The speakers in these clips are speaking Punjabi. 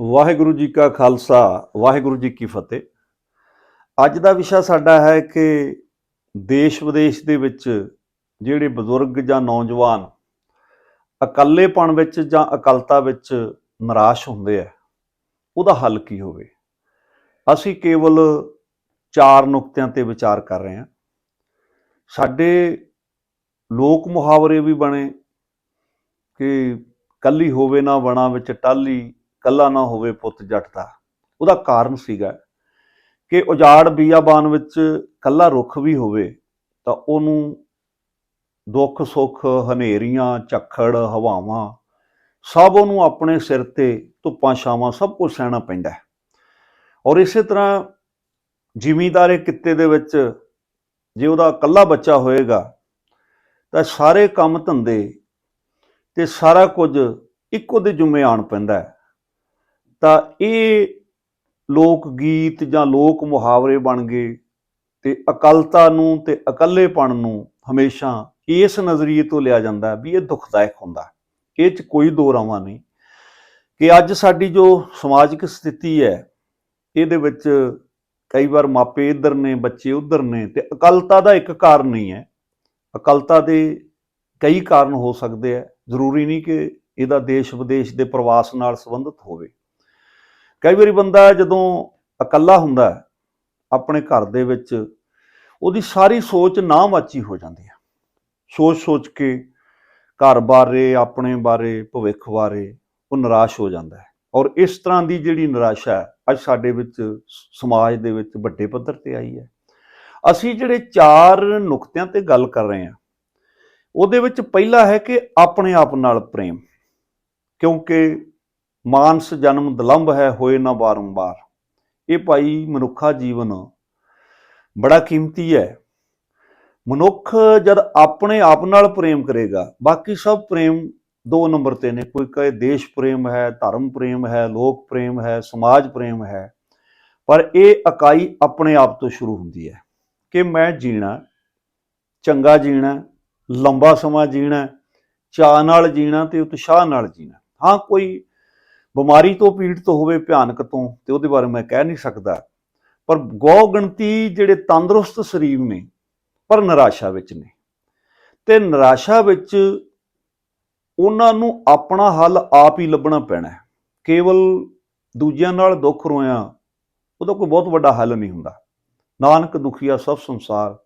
ਵਾਹਿਗੁਰੂ ਜੀ ਕਾ ਖਾਲਸਾ, ਵਾਹਿਗੁਰੂ ਜੀ ਕੀ ਫਤਿਹ। ਅੱਜ ਦਾ ਵਿਸ਼ਾ ਸਾਡਾ ਹੈ ਕਿ ਦੇਸ਼ ਵਿਦੇਸ਼ ਦੇ ਵਿੱਚ ਜਿਹੜੇ ਬਜ਼ੁਰਗ ਜਾਂ ਨੌਜਵਾਨ ਇਕੱਲੇਪਣ ਵਿੱਚ ਜਾਂ ਇਕੱਲਤਾ ਵਿੱਚ ਨਿਰਾਸ਼ ਹੁੰਦੇ ਆ, ਉਹਦਾ ਹੱਲ ਕੀ ਹੋਵੇ? ਅਸੀਂ ਕੇਵਲ ਚਾਰ ਨੁਕਤਿਆਂ ਤੇ ਵਿਚਾਰ ਕਰ ਰਹੇ ਹਾਂ। ਸਾਡੇ ਲੋਕ ਮੁਹਾਵਰੇ ਵੀ ਬਣੇ ਕਿ ਕੱਲੀ ਹੋਵੇ ਨਾ ਵਣਾ ਵਿੱਚ ਟਾਲੀ ਕੱਲਾ ਨਾ ਹੋਵੇ ਪੁੱਤ ਜੱਟ ਦਾ। ਉਹਦਾ ਕਾਰਨ ਸੀਗਾ ਕਿ ਉਜਾੜ ਬੀਆਬਾਨ ਵਿੱਚ ਕੱਲਾ ਰੁੱਖ ਵੀ ਹੋਵੇ ਤਾਂ ਉਹਨੂੰ ਦੁੱਖ, ਸੁੱਖ, ਹਨੇਰੀਆਂ, ਝੱਖੜ, ਹਵਾਵਾਂ ਸਭ ਉਹਨੂੰ ਆਪਣੇ ਸਿਰ ਤੇ ਧੁੱਪਾਂ, ਛਾਵਾਂ ਸਭ ਕੁਝ ਸਹਿਣਾ ਪੈਂਦਾ ਹੈ। ਔਰ ਇਸੇ ਤਰ੍ਹਾਂ ਜ਼ਿਮੀਂਦਾਰੇ ਕਿੱਤੇ ਦੇ ਵਿੱਚ ਜੇ ਉਹਦਾ ਇਕੱਲਾ ਬੱਚਾ ਹੋਏਗਾ ਤਾਂ ਸਾਰੇ ਕੰਮ ਧੰਦੇ ਤੇ ਸਾਰਾ ਕੁਝ ਇੱਕੋ ਦੇ ਜੁਮੇ ਆਣ ਪੈਂਦਾ ਹੈ। ਤਾਂ ਇਹ ਲੋਕ ਗੀਤ ਜਾਂ ਲੋਕ ਮੁਹਾਵਰੇ ਬਣ ਗਏ ਤੇ ਅਕਲਤਾ ਨੂੰ ਤੇ ਇਕੱਲੇਪਣ ਨੂੰ ਹਮੇਸ਼ਾ ਇਸ ਨਜ਼ਰੀਏ ਤੋਂ ਲਿਆ ਜਾਂਦਾ ਵੀ ਇਹ ਦੁਖਦਾਇਕ ਹੁੰਦਾ। ਇਹ ਚ ਕੋਈ ਦੋ ਰਾਵਾਂ ਨਹੀਂ। ਕਿ ਅੱਜ ਸਾਡੀ ਜੋ ਸਮਾਜਿਕ ਸਥਿਤੀ ਹੈ, ਇਹਦੇ ਵਿੱਚ ਕਈ ਵਾਰ ਮਾਪੇ ਇੱਧਰ ਨੇ, ਬੱਚੇ ਉੱਧਰ ਨੇ ਤੇ ਅਕਲਤਾ ਦਾ ਇੱਕ ਕਾਰਨ ਨਹੀਂ ਹੈ। ਅਕਲਤਾ ਦੇ ਕਈ ਕਾਰਨ ਹੋ ਸਕਦੇ ਆ। ਜ਼ਰੂਰੀ ਨਹੀਂ ਕਿ ਇਹਦਾ ਦੇਸ਼ ਵਿਦੇਸ਼ ਦੇ ਪ੍ਰਵਾਸ ਨਾਲ ਸੰਬੰਧਿਤ ਹੋਵੇ। ਕਈ ਵਾਰੀ ਬੰਦਾ ਜਦੋਂ ਇਕੱਲਾ ਹੁੰਦਾ ਆਪਣੇ ਘਰ ਦੇ ਵਿੱਚ, ਉਹਦੀ ਸਾਰੀ ਸੋਚ ਨਾਮਾਚੀ ਹੋ ਜਾਂਦੀ ਹੈ। ਸੋਚ-ਸੋਚ ਕੇ ਘਰ ਬਾਰੇ, ਆਪਣੇ ਬਾਰੇ, ਭਵਿੱਖ ਬਾਰੇ ਉਹ ਨਿਰਾਸ਼ ਹੋ ਜਾਂਦਾ ਹੈ। ਔਰ ਇਸ ਤਰ੍ਹਾਂ ਦੀ ਜਿਹੜੀ ਨਿਰਾਸ਼ਾ ਅੱਜ ਸਾਡੇ ਵਿੱਚ ਸਮਾਜ ਦੇ ਵਿੱਚ ਵੱਡੇ ਪੱਧਰ ਤੇ ਆਈ ਹੈ। ਅਸੀਂ ਜਿਹੜੇ ਚਾਰ ਨੁਕਤਿਆਂ ਤੇ ਗੱਲ ਕਰ ਰਹੇ ਹਾਂ, ਉਹਦੇ ਵਿੱਚ ਪਹਿਲਾ ਹੈ ਕਿ ਆਪਣੇ ਆਪ ਨਾਲ ਪ੍ਰੇਮ। ਕਿਉਂਕਿ ਮਾਨਸ ਜਨਮ ਦਲੰਭ ਹੈ, ਹੋਏ ਨਾ ਬਾਰੰਬਾਰ। ਇਹ ਭਾਈ ਮਨੁੱਖਾ ਜੀਵਨ ਬੜਾ ਕੀਮਤੀ ਹੈ। ਮਨੁੱਖ ਜਦ ਆਪਣੇ ਆਪ ਨਾਲ ਪ੍ਰੇਮ ਕਰੇਗਾ, ਬਾਕੀ ਸਭ ਪ੍ਰੇਮ ਦੋ ਨੰਬਰ ਤੇ ਨੇ। ਕੋਈ ਕਹੇ ਦੇਸ਼ ਪ੍ਰੇਮ ਹੈ, ਧਰਮ ਪ੍ਰੇਮ ਹੈ, ਲੋਕ ਪ੍ਰੇਮ ਹੈ, ਸਮਾਜ ਪ੍ਰੇਮ ਹੈ, ਪਰ ਇਹ ਇਕਾਈ ਆਪਣੇ ਆਪ ਤੋਂ ਸ਼ੁਰੂ ਹੁੰਦੀ ਹੈ ਕਿ ਮੈਂ ਜੀਣਾ, ਚੰਗਾ ਜੀਣਾ, ਲੰਬਾ ਸਮਾਂ ਜੀਣਾ, ਚਾਅ ਨਾਲ ਜੀਣਾ ਤੇ ਉਤਸ਼ਾਹ ਨਾਲ ਜੀਣਾ। ਹਾਂ, ਕੋਈ ਬਿਮਾਰੀ ਤੋਂ ਪੀੜਤ ਹੋਵੇ ਭਿਆਨਕ ਤੋਂ, ਤੇ ਉਹਦੇ ਬਾਰੇ ਮੈਂ ਕਹਿ ਨਹੀਂ ਸਕਦਾ। ਪਰ ਗੌ ਗਿਣਤੀ ਜਿਹੜੇ ਤੰਦਰੁਸਤ ਸਰੀਰ ਨੇ, ਪਰ ਨਿਰਾਸ਼ਾ ਵਿੱਚ ਨੇ। ਤੇ ਨਿਰਾਸ਼ਾ ਵਿੱਚ ਉਹਨਾਂ ਨੂੰ ਆਪਣਾ ਹੱਲ ਆਪ ਹੀ ਲੱਭਣਾ ਪੈਣਾ ਹੈ। ਕੇਵਲ ਦੂਜਿਆਂ ਨਾਲ ਦੁੱਖ ਰੋਇਆ, ਉਹਦਾ ਕੋਈ ਬਹੁਤ ਵੱਡਾ ਹੱਲ ਨਹੀਂ ਹੁੰਦਾ। ਨਾਨਕ ਦੁਖੀਆ ਸਭ ਸੰਸਾਰ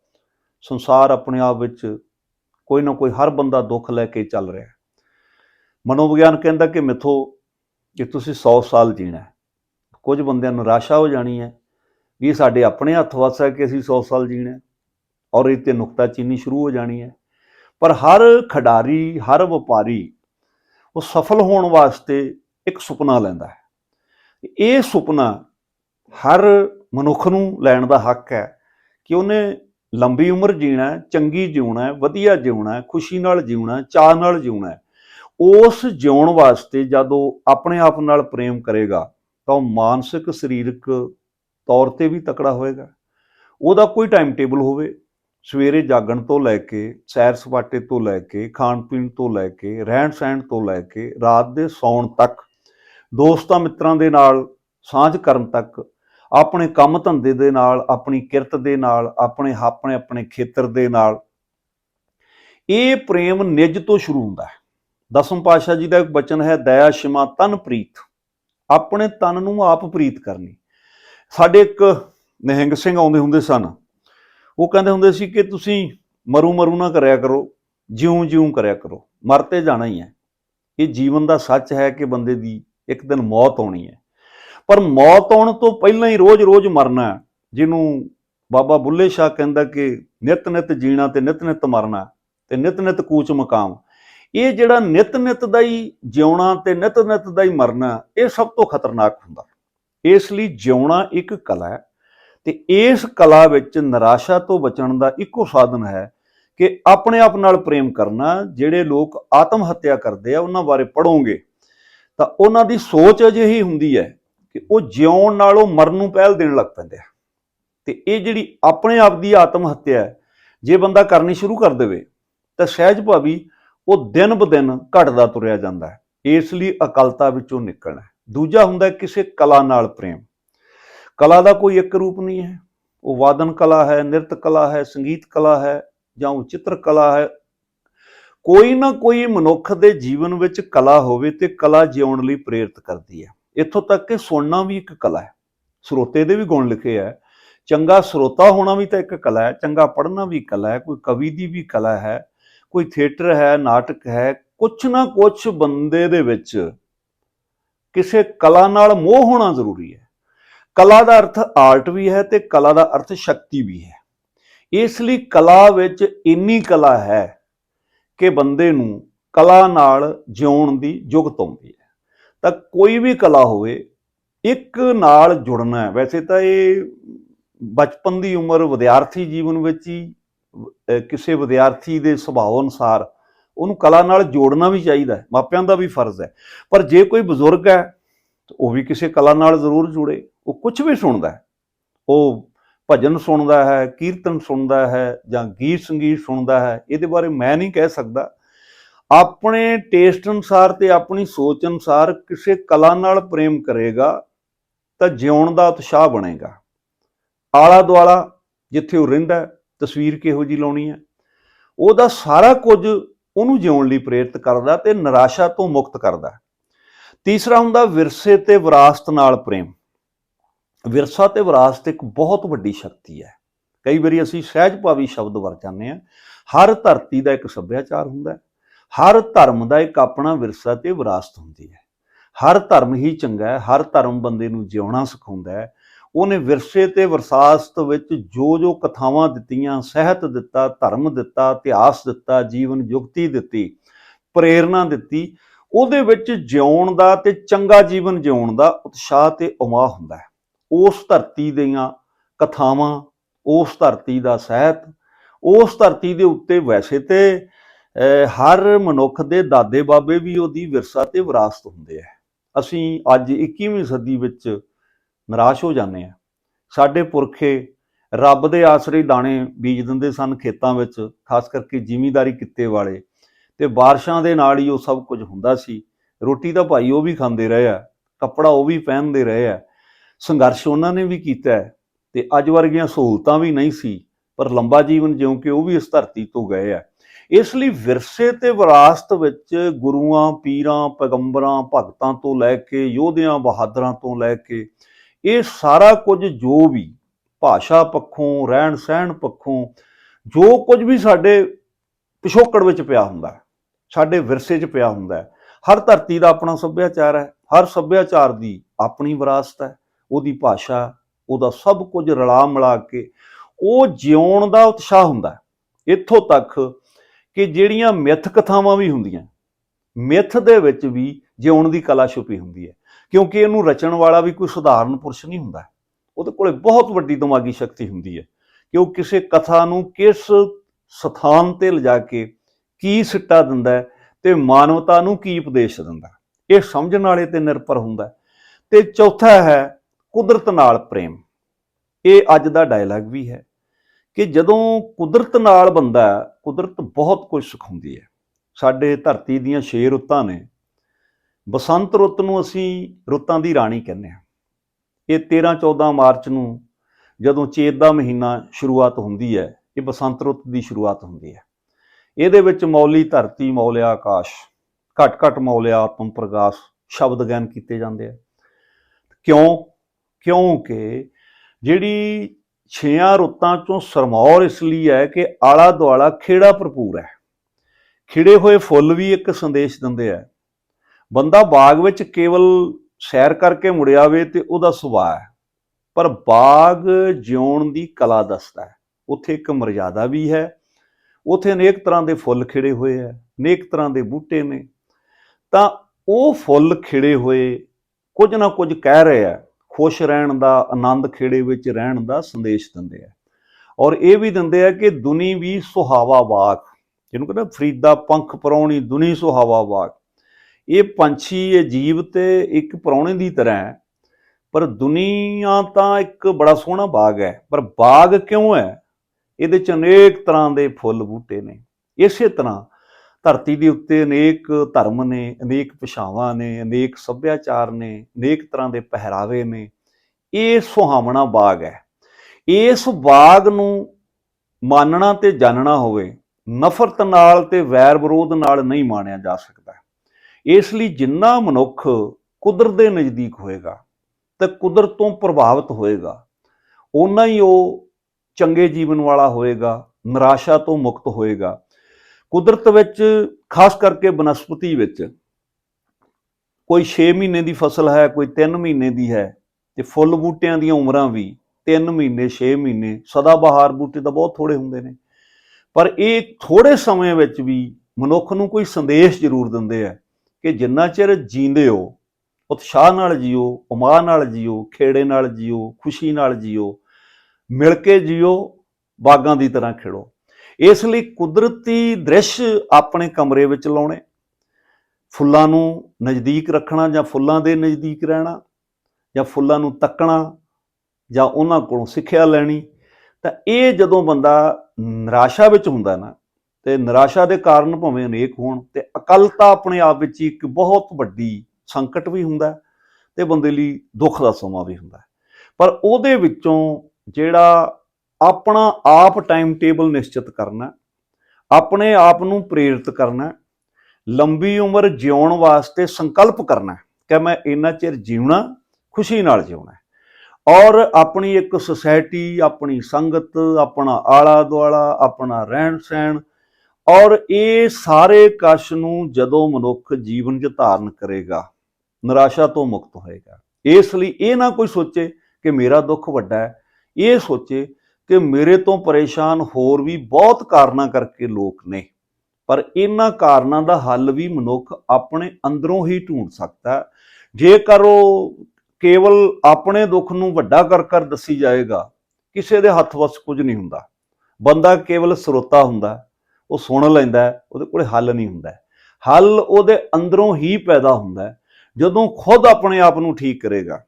ਸੰਸਾਰ ਆਪਣੇ ਆਪ ਵਿੱਚ ਕੋਈ ਨਾ ਕੋਈ ਹਰ ਬੰਦਾ ਦੁੱਖ ਲੈ ਕੇ ਚੱਲ ਰਿਹਾ ਮਨੋਵਿਗਿਆਨ ਕਹਿੰਦਾ ਕਿ ਮਿੱਥੋ ਕਿ ਤੁਸੀਂ 100 ਸਾਲ ਜੀਣਾ ਕੁਝ ਬੰਦਿਆਂ ਨੂੰ ਨਿਰਾਸ਼ਾ ਹੋ ਜਾਣੀ ਹੈ ਵੀ ਇਹ ਸਾਡੇ ਆਪਣੇ ਹੱਥ ਵੱਸ ਹੈ ਕਿ ਅਸੀਂ 100 ਸਾਲ ਜੀਣਾ ਔਰ ਇਹ ਤੇ ਨੁਕਤਾਚੀਨੀ ਸ਼ੁਰੂ ਹੋ ਜਾਣੀ ਹੈ। ਪਰ ਹਰ ਖਿਡਾਰੀ, ਹਰ ਵਪਾਰੀ ਉਹ ਸਫਲ ਹੋਣ ਵਾਸਤੇ ਇੱਕ ਸੁਪਨਾ ਲੈਂਦਾ ਹੈ। ਇਹ ਸੁਪਨਾ ਹਰ ਮਨੁੱਖ ਨੂੰ ਲੈਣ ਦਾ ਹੱਕ ਹੈ ਕਿ ਉਹਨੇ ਲੰਬੀ ਉਮਰ ਜੀਣਾ ਚੰਗੀ ਜਿਉਣਾ ਵਧੀਆ ਜਿਉਣਾ ਖੁਸ਼ੀ ਨਾਲ ਜਿਉਣਾ ਹੈ ਚਾਹ ਨਾਲ ਜਿਉਣਾ ਉਸ ਜਿਉਣ ਵਾਸਤੇ ਜਦੋਂ ਆਪਣੇ ਆਪ ਨਾਲ ਪ੍ਰੇਮ ਕਰੇਗਾ, ਤਾਂ ਉਹ ਮਾਨਸਿਕ, ਸਰੀਰਕ ਤੌਰ ਤੇ ਵੀ ਤਕੜਾ ਹੋਏਗਾ। ਉਹਦਾ ਕੋਈ ਟਾਈਮ ਟੇਬਲ ਹੋਵੇ। ਸਵੇਰੇ ਜਾਗਣ ਤੋਂ ਲੈ ਕੇ, ਸੈਰ ਸਪਾਟੇ ਤੋਂ ਲੈ ਕੇ, ਖਾਣ ਪੀਣ ਤੋਂ ਲੈ ਕੇ, ਰਹਿਣ ਸਹਿਣ ਤੋਂ ਲੈ ਕੇ, ਰਾਤ ਦੇ ਸੌਣ ਤੱਕ, ਦੋਸਤਾਂ ਮਿੱਤਰਾਂ ਦੇ ਨਾਲ, ਸਾਂਝ ਕਰਨ ਤੱਕ, ਆਪਣੇ ਕੰਮ ਧੰਦੇ ਦੇ ਨਾਲ, ਆਪਣੀ ਕਿਰਤ ਦੇ ਨਾਲ, ਆਪਣੇ ਆਪਣੇ ਆਪਣੇ ਖੇਤਰ ਦੇ ਨਾਲ, ਇਹ ਪ੍ਰੇਮ ਨਿੱਜ ਤੋਂ ਸ਼ੁਰੂ ਹੁੰਦਾ ਹੈ। ਦਸਮ ਪਾਤਸ਼ਾਹ ਜੀ ਦਾ ਇੱਕ ਬਚਨ ਹੈ, ਦਇਆ ਸ਼ਿਮਾ ਤਨ ਪ੍ਰੀਤ। ਆਪਣੇ ਤਨ ਨੂੰ ਆਪ ਪ੍ਰੀਤ ਕਰਨੀ। ਸਾਡੇ ਇੱਕ ਨਿਹੰਗ ਸਿੰਘ ਆਉਂਦੇ ਹੁੰਦੇ ਸਨ। ਉਹ ਕਹਿੰਦੇ ਹੁੰਦੇ ਸੀ ਕਿ ਤੁਸੀਂ ਮਰੂ ਮਰੂ ਨਾ ਕਰਿਆ ਕਰੋ ਜਿਉਂ ਜਿਉਂ ਕਰਿਆ ਕਰੋ। ਮਰ ਤੇ ਜਾਣਾ ਹੀ ਹੈ। ਇਹ ਜੀਵਨ ਦਾ ਸੱਚ ਹੈ ਕਿ ਬੰਦੇ ਦੀ ਇੱਕ ਦਿਨ ਮੌਤ ਆਉਣੀ ਹੈ। ਪਰ ਮੌਤ ਆਉਣ ਤੋਂ ਪਹਿਲਾਂ ਹੀ ਰੋਜ਼-ਰੋਜ਼ ਮਰਨਾ ਜਿਹਨੂੰ ਬਾਬਾ ਬੁੱਲੇ ਸ਼ਾਹ ਕਹਿੰਦਾ ਕਿ ਨਿਤ-ਨਿਤ ਜੀਣਾ ਤੇ ਨਿਤ-ਨਿਤ ਮਰਨਾ ਤੇ ਨਿਤ-ਨਿਤ ਕੂਚ ਮਕਾਮ। ਇਹ ਜਿਹੜਾ ਨਿਤ-ਨਿਤ ਦਾ ਹੀ ਜਿਉਣਾ ਤੇ ਨਿਤ-ਨਿਤ ਦਾ ਹੀ ਮਰਨਾ, ਇਹ ਸਭ ਤੋਂ ਖਤਰਨਾਕ ਹੁੰਦਾ। ਇਸ ਲਈ ਜਿਉਣਾ ਇੱਕ ਕਲਾ ਹੈ ਤੇ ਇਸ ਕਲਾ ਵਿੱਚ ਨਿਰਾਸ਼ਾ ਤੋਂ ਬਚਣ ਦਾ ਇੱਕੋ ਸਾਧਨ ਹੈ ਕਿ ਆਪਣੇ ਆਪ ਨਾਲ ਪ੍ਰੇਮ ਕਰਨਾ, ਜਿਹੜੇ ਲੋਕ ਆਤਮ ਹੱਤਿਆ ਕਰਦੇ ਆ, ਉਹਨਾਂ ਬਾਰੇ ਪੜੋਗੇ ਤਾਂ ਉਹਨਾਂ ਦੀ ਸੋਚ ਅਜਿਹੀ ਹੁੰਦੀ ਹੈ ਕਿ ਉਹ ਜਿਉਣ ਨਾਲੋਂ ਮਰਨ ਨੂੰ ਪਹਿਲ ਦੇਣ ਲੱਗ ਪੈਂਦੇ ਆ। ਤੇ ਇਹ ਜਿਹੜੀ ਆਪਣੇ ਆਪ ਦੀ ਆਤਮ ਹੱਤਿਆ ਜੇ ਬੰਦਾ ਕਰਨੀ ਸ਼ੁਰੂ ਕਰ ਦੇਵੇ, ਤਾਂ ਸਹਿਜ ਭਾਵੀ ਉਹ ਦਿਨ ਬ ਦਿਨ ਘਟਦਾ ਤੁਰਿਆ ਜਾਂਦਾ ਹੈ। ਇਸ ਲਈ ਅਕਲਤਾ ਵਿੱਚੋਂ ਨਿਕਲਣਾ ਦੂਜਾ ਹੁੰਦਾ ਕਿਸੇ ਕਲਾ ਨਾਲ ਪ੍ਰੇਮ। ਕਲਾ ਦਾ ਕੋਈ ਇੱਕ ਰੂਪ ਨਹੀਂ ਹੈ। ਉਹ ਵਾਦਨ ਕਲਾ ਹੈ, ਨ੍ਰਿਤ ਕਲਾ ਹੈ, ਸੰਗੀਤ ਕਲਾ ਹੈ ਜਾਂ ਉਹ ਚਿੱਤਰ ਕਲਾ ਹੈ। ਕੋਈ ਨਾ ਕੋਈ ਮਨੁੱਖ ਦੇ ਜੀਵਨ ਵਿੱਚ ਕਲਾ ਹੋਵੇ ਤੇ ਕਲਾ ਜਿਉਣ ਲਈ ਪ੍ਰੇਰਿਤ ਕਰਦੀ ਹੈ। ਇੱਥੋਂ ਤੱਕ ਕਿ ਸੁਣਨਾ ਵੀ ਇੱਕ ਕਲਾ ਹੈ। ਸਰੋਤੇ ਦੇ ਵੀ ਗੁਣ ਲਿਖੇ ਹੈ। ਚੰਗਾ ਸਰੋਤਾ ਹੋਣਾ ਵੀ ਤਾਂ ਇੱਕ ਕਲਾ ਹੈ। ਚੰਗਾ ਪੜ੍ਹਨਾ ਵੀ ਕਲਾ ਹੈ। ਕੋਈ ਕਵੀ ਦੀ ਵੀ ਕਲਾ ਹੈ। ਕੋਈ ਥੀਏਟਰ ਹੈ, ਨਾਟਕ ਹੈ, ਕੁਛ ਨਾ ਕੁਛ ਬੰਦੇ ਦੇ ਵਿੱਚ ਕਿਸੇ ਕਲਾ ਨਾਲ ਮੋਹ ਹੋਣਾ ਜ਼ਰੂਰੀ ਹੈ। ਕਲਾ ਦਾ ਅਰਥ ਆਰਟ ਵੀ ਹੈ ਤੇ ਕਲਾ ਦਾ ਅਰਥ ਸ਼ਕਤੀ ਵੀ ਹੈ। ਇਸ ਲਈ ਕਲਾ ਵਿੱਚ ਇੰਨੀ ਕਲਾ ਹੈ ਕਿ ਬੰਦੇ ਨੂੰ ਕਲਾ ਨਾਲ ਜਿਉਣ ਦੀ ਯੁਗਤ ਆਉਂਦੀ ਹੈ। ਤਾਂ ਕੋਈ ਵੀ ਕਲਾ ਹੋਵੇ, ਇੱਕ ਨਾਲ ਜੁੜਨਾ ਹੈ। ਵੈਸੇ ਤਾਂ ਇਹ ਬਚਪਨ ਦੀ ਉਮਰ, ਵਿਦਿਆਰਥੀ ਜੀਵਨ ਵਿੱਚ ਹੀ ਕਿਸੇ ਵਿਦਿਆਰਥੀ ਦੇ ਸੁਭਾਅ ਅਨੁਸਾਰ ਉਹਨੂੰ ਕਲਾ ਨਾਲ ਜੋੜਨਾ ਵੀ ਚਾਹੀਦਾ ਹੈ, ਮਾਪਿਆਂ ਦਾ ਵੀ ਫਰਜ਼ ਹੈ। ਪਰ ਜੇ ਕੋਈ ਬਜ਼ੁਰਗ ਹੈ ਉਹ ਵੀ ਕਿਸੇ ਕਲਾ ਨਾਲ ਜ਼ਰੂਰ ਜੁੜੇ, ਉਹ ਕੁਝ ਵੀ ਸੁਣਦਾ ਹੈ। ਉਹ ਭਜਨ ਸੁਣਦਾ ਹੈ, ਕੀਰਤਨ ਸੁਣਦਾ ਹੈ ਜਾਂ ਗੀਤ ਸੰਗੀਤ ਸੁਣਦਾ ਹੈ, ਇਹਦੇ ਬਾਰੇ ਮੈਂ ਨਹੀਂ ਕਹਿ ਸਕਦਾ। ਆਪਣੇ ਟੇਸਟ ਅਨੁਸਾਰ ਤੇ ਆਪਣੀ ਸੋਚ ਅਨੁਸਾਰ ਕਿਸੇ ਕਲਾ ਨਾਲ ਪ੍ਰੇਮ ਕਰੇਗਾ, ਤਾਂ ਜਿਉਣ ਦਾ ਉਤਸ਼ਾਹ ਬਣੇਗਾ। ਆਲਾ ਦੁਆਲਾ ਜਿੱਥੇ ਉਹ ਰਹਿੰਦਾ ਤਸਵੀਰ ਕਿਹੋ ਜੀ ਲਾਉਣੀ ਹੈ? ਉਹਦਾ ਸਾਰਾ ਕੁਝ ਉਹਨੂੰ ਜਿਉਣ ਲਈ ਪ੍ਰੇਰਿਤ ਕਰਦਾ ਤੇ ਨਿਰਾਸ਼ਾ ਤੋਂ ਮੁਕਤ ਕਰਦਾ ਤੀਸਰਾ ਹੁੰਦਾ ਵਿਰਸੇ ਤੇ ਵਿਰਾਸਤ ਨਾਲ ਪ੍ਰੇਮ। ਵਿਰਸਾ ਤੇ ਵਿਰਾਸਤ ਇੱਕ ਬਹੁਤ ਵੱਡੀ ਸ਼ਕਤੀ ਹੈ। ਕਈ ਵਾਰੀ ਅਸੀਂ ਸਹਿਜ ਭਾਵੀ ਸ਼ਬਦ ਵਰਤਾਂਦੇ ਹਾਂ। ਹਰ ਧਰਤੀ ਦਾ ਇੱਕ ਸੱਭਿਆਚਾਰ ਹੁੰਦਾ ਹਰ ਧਰਮ ਦਾ ਇੱਕ ਆਪਣਾ ਵਿਰਸਾ ਤੇ ਵਿਰਾਸਤ ਹੁੰਦੀ ਹੈ। ਹਰ ਧਰਮ ਹੀ ਚੰਗਾ ਹੈ। ਹਰ ਧਰਮ ਬੰਦੇ ਨੂੰ ਜਿਉਣਾ ਸਿਖਾਉਂਦਾ ਹੈ। ਉਹਨੇ ਵਿਰਸੇ ਤੇ ਵਿਰਾਸਤ ਵਿੱਚ ਜੋ ਜੋ ਕਥਾਵਾਂ ਦਿੱਤੀਆਂ, ਸਹਿਤ ਦਿੱਤਾ, ਧਰਮ ਦਿੱਤਾ, ਇਤਿਹਾਸ ਦਿੱਤਾ, ਜੀਵਨ ਯੁਕਤੀ ਦਿੱਤੀ ਪ੍ਰੇਰਣਾ ਦਿੱਤੀ, ਉਹਦੇ ਵਿੱਚ ਜਿਉਣ ਦਾ ਤੇ ਚੰਗਾ ਜੀਵਨ ਜਿਉਣ ਦਾ ਉਤਸ਼ਾਹ ਤੇ ਉਮਾ ਹੁੰਦਾ ਹੈ। ਉਸ ਧਰਤੀ ਦੀਆਂ ਕਥਾਵਾਂ, ਉਸ ਧਰਤੀ ਦਾ ਸਹਿਤ, ਉਸ ਧਰਤੀ ਦੇ ਉੱਤੇ ਵੈਸੇ ਤੇ ਹਰ ਮਨੁੱਖ ਦੇ ਦਾਦੇ ਬਾਬੇ ਵੀ ਉਹਦੀ ਵਿਰਸਾ ਤੇ ਵਿਰਾਸਤ ਹੁੰਦੇ ਆ। ਅਸੀਂ ਅੱਜ 21ਵੀਂ ਸਦੀ ਵਿੱਚ ਨਿਰਾਸ਼ ਹੋ ਜਾਂਦੇ ਆ। ਸਾਡੇ ਪੁਰਖੇ ਰੱਬ ਦੇ ਆਸਰੇ ਦਾਣੇ ਬੀਜ ਦਿੰਦੇ ਸਨ ਖੇਤਾਂ ਵਿੱਚ, ਖਾਸ ਕਰਕੇ ਜ਼ਿਮੀਂਦਾਰੀ ਕਿੱਤੇ ਵਾਲੇ। ਤੇ ਬਾਰਿਸ਼ਾਂ ਦੇ ਨਾਲ ਹੀ ਉਹ ਸਭ ਕੁਝ ਹੁੰਦਾ ਸੀ। ਰੋਟੀ ਤਾਂ ਭਾਈ ਉਹ ਵੀ ਖਾਂਦੇ ਰਹੇ ਆ, ਕੱਪੜਾ ਉਹ ਵੀ ਪਹਿਨਦੇ ਰਹੇ ਆ। ਸੰਘਰਸ਼ ਉਹਨਾਂ ਨੇ ਵੀ ਕੀਤਾ ਹੈ ਤੇ ਅੱਜ ਵਰਗੀਆਂ ਸਹੂਲਤਾਂ ਵੀ ਨਹੀਂ ਸੀ, ਪਰ ਲੰਬਾ ਜੀਵਨ ਜਿਉਂ ਕਿ ਉਹ ਵੀ ਇਸ ਧਰਤੀ ਤੋਂ ਗਏ ਆ। ਇਸ ਲਈ ਵਿਰਸੇ ਤੇ ਵਿਰਾਸਤ ਵਿੱਚ ਗੁਰੂਆਂ, ਪੀਰਾਂ, ਪੈਗੰਬਰਾਂ, ਭਗਤਾਂ ਤੋਂ ਲੈ ਕੇ ਯੋਧਿਆਂ, ਬਹਾਦਰਾਂ ਤੋਂ ਲੈ ਕੇ ਇਹ ਸਾਰਾ ਕੁਝ ਜੋ ਵੀ ਭਾਸ਼ਾ ਪੱਖੋਂ, ਰਹਿਣ ਸਹਿਣ ਪੱਖੋਂ, ਜੋ ਕੁਝ ਵੀ ਸਾਡੇ ਪਿਛੋਕੜ ਵਿੱਚ ਪਿਆ ਹੁੰਦਾ ਸਾਡੇ ਵਿਰਸੇ 'ਚ ਪਿਆ ਹੁੰਦਾ ਹਰ ਧਰਤੀ ਦਾ ਆਪਣਾ ਸੱਭਿਆਚਾਰ ਹੈ, ਹਰ ਸੱਭਿਆਚਾਰ ਦੀ ਆਪਣੀ ਵਿਰਾਸਤ ਹੈ, ਉਹਦੀ ਭਾਸ਼ਾ, ਉਹਦਾ ਸਭ ਕੁਝ ਰਲਾ ਮਿਲਾ ਕੇ ਉਹ ਜਿਉਣ ਦਾ ਉਤਸ਼ਾਹ ਹੁੰਦਾ ਇੱਥੋਂ ਤੱਕ ਕਿ ਜਿਹੜੀਆਂ ਮਿੱਥ ਕਥਾਵਾਂ ਵੀ ਹੁੰਦੀਆਂ, ਮਿੱਥ ਦੇ ਵਿੱਚ ਵੀ ਜਿਉਣ ਦੀ ਕਲਾ ਛੁਪੀ ਹੁੰਦੀ ਹੈ। ਕਿਉਂਕਿ ਇਹਨੂੰ ਰਚਣ ਵਾਲਾ ਵੀ ਕੋਈ ਸਧਾਰਨ ਪੁਰਸ਼ ਨਹੀਂ ਹੁੰਦਾ। ਉਹਦੇ ਕੋਲੇ ਬਹੁਤ ਵੱਡੀ ਦਿਮਾਗੀ ਸ਼ਕਤੀ ਹੁੰਦੀ ਹੈ ਕਿ ਉਹ ਕਿਸੇ ਕਥਾ ਨੂੰ ਕਿਸ ਸਥਾਨ ਤੇ ਲਿਜਾ ਕੇ ਕੀ ਸਿੱਟਾ ਦਿੰਦਾ ਹੈ ਤੇ ਮਾਨਵਤਾ ਨੂੰ ਕੀ ਉਪਦੇਸ਼ ਦਿੰਦਾ ਇਹ ਸਮਝਣ ਵਾਲੇ ਤੇ ਨਿਰਭਰ ਹੁੰਦਾ ਹੈ। ਤੇ ਚੌਥਾ ਹੈ ਕੁਦਰਤ ਨਾਲ ਪ੍ਰੇਮ। ਇਹ ਅੱਜ ਦਾ ਡਾਇਲੌਗ ਵੀ ਹੈ ਕਿ ਜਦੋਂ ਕੁਦਰਤ ਨਾਲ ਬੰਦਾ ਕੁਦਰਤ ਬਹੁਤ ਕੁਝ ਸਿਖਾਉਂਦੀ ਹੈ। ਸਾਡੇ ਧਰਤੀ ਦੀਆਂ ਛੇ ਰੁੱਤਾਂ ਨੇ। ਬਸੰਤ ਰੁੱਤ ਨੂੰ ਅਸੀਂ ਰੁੱਤਾਂ ਦੀ ਰਾਣੀ ਕਹਿੰਦੇ ਹਾਂ। ਇਹ 13 14 ਮਾਰਚ ਨੂੰ ਜਦੋਂ ਚੇਤ ਦਾ ਮਹੀਨਾ ਸ਼ੁਰੂਆਤ ਹੁੰਦੀ ਹੈ, ਇਹ ਬਸੰਤ ਰੁੱਤ ਦੀ ਸ਼ੁਰੂਆਤ ਹੁੰਦੀ ਹੈ। ਇਹਦੇ ਵਿੱਚ ਮੌਲੀ ਧਰਤੀ ਮੌਲਿਆ ਆਕਾਸ਼, ਘਟ ਘਟ ਮੌਲਿਆ ਆਤਮ ਪ੍ਰਕਾਸ਼ ਸ਼ਬਦ ਗਿਆਨ ਕੀਤੇ ਜਾਂਦੇ ਆ। ਕਿਉਂ? ਕਿਉਂਕਿ ਜਿਹੜੀ ਛੇਆਂ ਰੁੱਤਾਂ ਚੋਂ ਸਰਮੌਰ ਇਸ ਲਈ ਹੈ ਕਿ ਆਲਾ ਦੁਆਲਾ ਖੇੜਾ ਭਰਪੂਰ ਹੈ। ਖਿੜੇ ਹੋਏ ਫੁੱਲ ਵੀ ਇੱਕ ਸੰਦੇਸ਼ ਦਿੰਦੇ ਆ ਬੰਦਾ ਬਾਗ ਵਿੱਚ ਕੇਵਲ ਸੈਰ ਕਰਕੇ ਮੁੜਿਆ ਵੇ ਤੇ ਉਹਦਾ ਸੁਭਾਅ ਹੈ, ਪਰ ਬਾਗ ਜਿਉਣ ਦੀ ਕਲਾ ਦੱਸਦਾ ਹੈ। ਉੱਥੇ ਇੱਕ ਮਰਜ਼ਾਦਾ ਵੀ ਹੈ, ਉੱਥੇ ਅਨੇਕ ਤਰ੍ਹਾਂ ਦੇ ਫੁੱਲ ਖਿੜੇ ਹੋਏ ਆ ਅਨੇਕ ਤਰ੍ਹਾਂ ਦੇ ਬੂਟੇ ਨੇ। ਤਾਂ ਉਹ ਫੁੱਲ ਖਿੜੇ ਹੋਏ ਕੁਝ ਨਾ ਕੁਝ ਕਹਿ ਰਹੇ ਆ ਖੁਸ਼ ਰਹਿਣ ਦਾ, ਆਨੰਦ ਖੇੜੇ ਵਿੱਚ ਰਹਿਣ ਦਾ ਸੰਦੇਸ਼ ਦਿੰਦੇ ਆ ਔਰ ਇਹ ਵੀ ਦਿੰਦੇ ਆ ਕਿ ਦੁਨੀ ਵੀ ਸੁਹਾਵਾ ਬਾਗ ਜਿਹਨੂੰ ਕਹਿੰਦਾ ਫਰੀਦਾ, ਪੰਖ ਪਰੌਣੀ, ਦੁਨੀ ਸੁਹਾਵਾ ਬਾਗ ਇਹ ਪੰਛੀ, ਇਹ ਜੀਵ ਤੇ ਇੱਕ ਪਰੌਣੇ ਦੀ ਤਰ੍ਹਾਂ ਹੈ। ਪਰ ਦੁਨੀਆ ਤਾਂ ਇੱਕ ਬੜਾ ਸੋਹਣਾ ਬਾਗ ਹੈ। ਪਰ ਬਾਗ ਕਿਉਂ ਹੈ? ਇਹਦੇ ਚ ਅਨੇਕ ਤਰ੍ਹਾਂ ਦੇ ਫੁੱਲ ਬੂਟੇ ਨੇ। ਇਸੇ ਤਰ੍ਹਾਂ ਧਰਤੀ ਦੇ ਉੱਤੇ ਅਨੇਕ ਧਰਮ ਨੇ, ਅਨੇਕ ਭਾਸ਼ਾਵਾਂ ਨੇ, ਅਨੇਕ ਸੱਭਿਆਚਾਰ ਨੇ, ਅਨੇਕ ਤਰ੍ਹਾਂ ਦੇ ਪਹਿਰਾਵੇ ਨੇ। ਇਹ ਸੁਹਾਵਣਾ ਬਾਗ ਹੈ। ਇਸ ਬਾਗ ਨੂੰ ਮਾਨਣਾ ਤੇ ਜਾਣਨਾ ਹੋਵੇ, ਨਫ਼ਰਤ ਨਾਲ ਤੇ ਵੈਰ ਵਿਰੋਧ ਨਾਲ ਨਹੀਂ ਮਾਣਿਆ ਜਾ ਸਕਦਾ। ਇਸ ਲਈ ਜਿੰਨਾ ਮਨੁੱਖ ਕੁਦਰਤ ਦੇ ਨਜ਼ਦੀਕ ਹੋਏਗਾ ਤੇ ਕੁਦਰਤ ਤੋਂ ਪ੍ਰਭਾਵਿਤ ਹੋਏਗਾ ਉਨਾ ਹੀ ਉਹ ਚੰਗੇ ਜੀਵਨ ਵਾਲਾ ਹੋਏਗਾ, ਨਿਰਾਸ਼ਾ ਤੋਂ ਮੁਕਤ ਹੋਏਗਾ। ਕੁਦਰਤ ਵਿੱਚ, ਖਾਸ ਕਰਕੇ ਬਨਸਪਤੀ ਵਿੱਚ, ਕੋਈ 6 ਮਹੀਨੇ ਦੀ ਫਸਲ ਹੈ, ਕੋਈ 3 ਮਹੀਨੇ ਦੀ ਹੈ, ਤੇ ਫੁੱਲ ਬੂਟਿਆਂ ਦੀਆਂ ਉਮਰਾਂ ਵੀ 3 ਮਹੀਨੇ 6 ਮਹੀਨੇ, ਸਦਾ ਬਹਾਰ ਬੂਟੇ ਤਾਂ ਬਹੁਤ ਥੋੜੇ ਹੁੰਦੇ ਨੇ। ਪਰ ਇਹ ਥੋੜੇ ਸਮੇਂ ਵਿੱਚ ਵੀ ਮਨੁੱਖ ਨੂੰ ਕੋਈ ਸੰਦੇਸ਼ ਜ਼ਰੂਰ ਦਿੰਦੇ ਆ ਕਿ ਜਿੰਨਾ ਚਿਰ ਜੀਂਦੇ ਹੋ, ਉਤਸ਼ਾਹ ਨਾਲ ਜੀਓ ਉਮਾ ਨਾਲ ਜੀਓ, ਖੇੜੇ ਨਾਲ ਜੀਓ, ਖੁਸ਼ੀ ਨਾਲ ਜੀਓ, ਮਿਲ ਕੇ ਜੀਓ, ਬਾਗਾਂ ਦੀ ਤਰ੍ਹਾਂ ਖੇਡੋ। ਇਸ ਲਈ ਕੁਦਰਤੀ ਦ੍ਰਿਸ਼ ਆਪਣੇ ਕਮਰੇ ਵਿੱਚ ਲਾਉਣੇ, ਫੁੱਲਾਂ ਨੂੰ ਨਜ਼ਦੀਕ ਰੱਖਣਾ ਜਾਂ ਫੁੱਲਾਂ ਦੇ ਨਜ਼ਦੀਕ ਰਹਿਣਾ ਜਾਂ ਫੁੱਲਾਂ ਨੂੰ ਤੱਕਣਾ ਜਾਂ ਉਹਨਾਂ ਕੋਲੋਂ ਸਿੱਖਿਆ ਲੈਣੀ, ਤਾਂ ਇਹ ਜਦੋਂ ਬੰਦਾ ਨਿਰਾਸ਼ਾ ਵਿੱਚ ਹੁੰਦਾ ਨਾ ਤੇ ਨਿਰਾਸ਼ਾ ਦੇ ਕਾਰਨ ਭਾਵੇਂ ਅਨੇਕ ਹੋਣ ਤੇ ਅਕਲਤਾ ਆਪਣੇ ਆਪ ਵਿੱਚ ਹੀ ਇੱਕ ਬਹੁਤ ਵੱਡੀ ਸੰਕਟ ਵੀ ਹੁੰਦਾ ਹੈ ਤੇ ਬੰਦੇ ਲਈ ਦੁੱਖ ਦਾ ਸਮਾਂ ਵੀ ਹੁੰਦਾ ਪਰ ਉਹਦੇ ਵਿੱਚੋਂ ਜਿਹੜਾ ਆਪਣਾ ਆਪ ਟਾਈਮ ਟੇਬਲ ਨਿਸ਼ਚਿਤ ਕਰਨਾ ਆਪਣੇ ਆਪ ਨੂੰ ਪ੍ਰੇਰਿਤ ਕਰਨਾ ਲੰਬੀ ਉਮਰ ਜਿਉਣ ਵਾਸਤੇ ਸੰਕਲਪ ਕਰਨਾ ਕਿ ਮੈਂ ਇੰਨਾ ਚਿਰ ਜੀਉਣਾ, ਖੁਸ਼ੀ ਨਾਲ ਜਿਉਣਾ ਔਰ ਆਪਣੀ ਇੱਕ ਸੁਸਾਇਟੀ ਆਪਣੀ ਸੰਗਤ, ਆਪਣਾ ਆਲਾ ਦੁਆਲਾ ਆਪਣਾ ਰਹਿਣ ਸਹਿਣ ਔਰ ਇਹ ਸਾਰੇ ਕਸ਼ ਨੂੰ ਜਦੋਂ ਮਨੁੱਖ ਜੀਵਨ 'ਚ ਧਾਰਨ ਕਰੇਗਾ, ਨਿਰਾਸ਼ਾ ਤੋਂ ਮੁਕਤ ਹੋਏਗਾ। ਇਸ ਲਈ ਇਹ ਨਾ ਕੋਈ ਸੋਚੇ ਕਿ ਮੇਰਾ ਦੁੱਖ ਵੱਡਾ ਹੈ। ਇਹ ਸੋਚੇ ਕਿ ਮੇਰੇ ਤੋਂ ਪਰੇਸ਼ਾਨ ਹੋਰ ਵੀ ਬਹੁਤ ਕਾਰਨਾਂ ਕਰਕੇ ਲੋਕ ਨੇ। ਪਰ ਇਹਨਾਂ ਕਾਰਨਾਂ ਦਾ ਹੱਲ ਵੀ ਮਨੁੱਖ ਆਪਣੇ ਅੰਦਰੋਂ ਹੀ ਢੂੰਡ ਸਕਦਾ ਜੇਕਰ ਉਹ ਕੇਵਲ ਆਪਣੇ ਦੁੱਖ ਨੂੰ ਵੱਡਾ ਕਰ ਕਰ ਦੱਸੀ ਜਾਏਗਾ, ਕਿਸੇ ਦੇ ਹੱਥ ਵਸ ਕੁਝ ਨਹੀਂ ਹੁੰਦਾ। ਬੰਦਾ ਕੇਵਲ ਸਰੋਤਾ ਹੁੰਦਾ ਉਹ ਸੁਣ ਲੈਂਦਾ ਉਹਦੇ ਕੋਲੇ ਹੱਲ ਨਹੀਂ ਹੁੰਦਾ ਹੱਲ ਉਹਦੇ ਅੰਦਰੋਂ ਹੀ ਪੈਦਾ ਹੁੰਦਾ ਜਦੋਂ ਖੁਦ ਆਪਣੇ ਆਪ ਨੂੰ ਠੀਕ ਕਰੇਗਾ,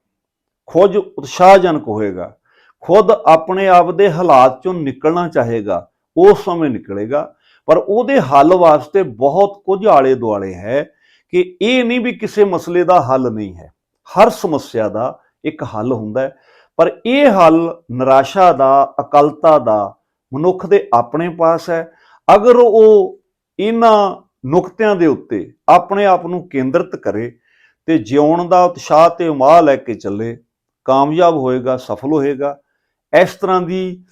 ਖੁਦ ਉਤਸ਼ਾਹਜਨਕ ਹੋਏਗਾ, ਖੁਦ ਆਪਣੇ ਆਪ ਦੇ ਹਾਲਾਤ ਚੋਂ ਨਿਕਲਣਾ ਚਾਹੇਗਾ, ਉਸ ਸਮੇਂ ਨਿਕਲੇਗਾ। ਪਰ ਉਹਦੇ ਹੱਲ ਵਾਸਤੇ ਬਹੁਤ ਕੁਝ ਆਲੇ ਦੁਆਲੇ ਹੈ ਕਿ ਇਹ ਨਹੀਂ ਵੀ ਕਿਸੇ ਮਸਲੇ ਦਾ ਹੱਲ ਨਹੀਂ ਹੈ। ਹਰ ਸਮੱਸਿਆ ਦਾ ਇੱਕ ਹੱਲ ਹੁੰਦਾ ਪਰ ਇਹ ਹੱਲ ਨਿਰਾਸ਼ਾ ਦਾ, ਅਕਲਤਾ ਦਾ ਮਨੁੱਖ ਦੇ ਆਪਣੇ ਪਾਸ ਹੈ। ਅਗਰ ਉਹ ਇਹਨਾਂ ਨੁਕਤਿਆਂ ਦੇ ਉੱਤੇ ਆਪਣੇ ਆਪ ਨੂੰ ਕੇਂਦਰਿਤ ਕਰੇ ਤੇ ਜਿਉਣ ਦਾ ਉਤਸ਼ਾਹ ਤੇ ਉਮਾਹ ਲੈ ਕੇ ਚੱਲੇ, ਕਾਮਯਾਬ ਹੋਏਗਾ, ਸਫਲ ਹੋਏਗਾ, ਇਸ ਤਰ੍ਹਾਂ ਦੀ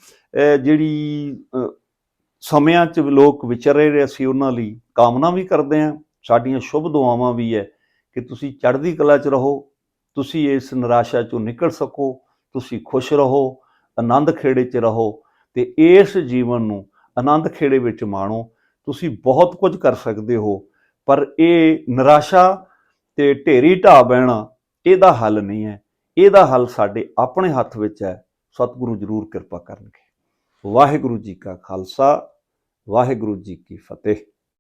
ਜਿਹੜੀ ਸਮਿਆਂ 'ਚ ਲੋਕ ਵਿਚਰ ਰਹੇ ਅਸੀਂ ਉਹਨਾਂ ਲਈ ਕਾਮਨਾ ਵੀ ਕਰਦੇ ਹਾਂ। ਸਾਡੀਆਂ ਸ਼ੁਭ ਦੁਆਵਾਂ ਵੀ ਹੈ ਕਿ ਤੁਸੀਂ ਚੜ੍ਹਦੀ ਕਲਾ 'ਚ ਰਹੋ, ਤੁਸੀਂ ਇਸ ਨਿਰਾਸ਼ਾ 'ਚੋਂ ਨਿਕਲ ਸਕੋ, ਤੁਸੀਂ ਖੁਸ਼ ਰਹੋ, ਆਨੰਦ ਖੇੜੇ 'ਚ ਰਹੋ ਤੇ ਇਸ ਜੀਵਨ ਨੂੰ ਆਨੰਦ ਖੇੜੇ ਵਿੱਚ ਮਾਣੋ, ਤੁਸੀਂ ਬਹੁਤ ਕੁਝ ਕਰ ਸਕਦੇ ਹੋ, ਪਰ ਇਹ ਨਿਰਾਸ਼ਾ ਤੇ ਢੇਰੀ ਢਾਹ ਬਹਿਣਾ ਇਹਦਾ ਹੱਲ ਨਹੀਂ ਹੈ, ਇਹਦਾ ਹੱਲ ਸਾਡੇ ਆਪਣੇ ਹੱਥ ਵਿੱਚ ਹੈ, ਸਤਿਗੁਰੂ ਜ਼ਰੂਰ ਕਿਰਪਾ ਕਰਨਗੇ। ਵਾਹਿਗੁਰੂ ਜੀ ਕਾ ਖਾਲਸਾ, ਵਾਹਿਗੁਰੂ ਜੀ ਕੀ ਫਤਿਹ।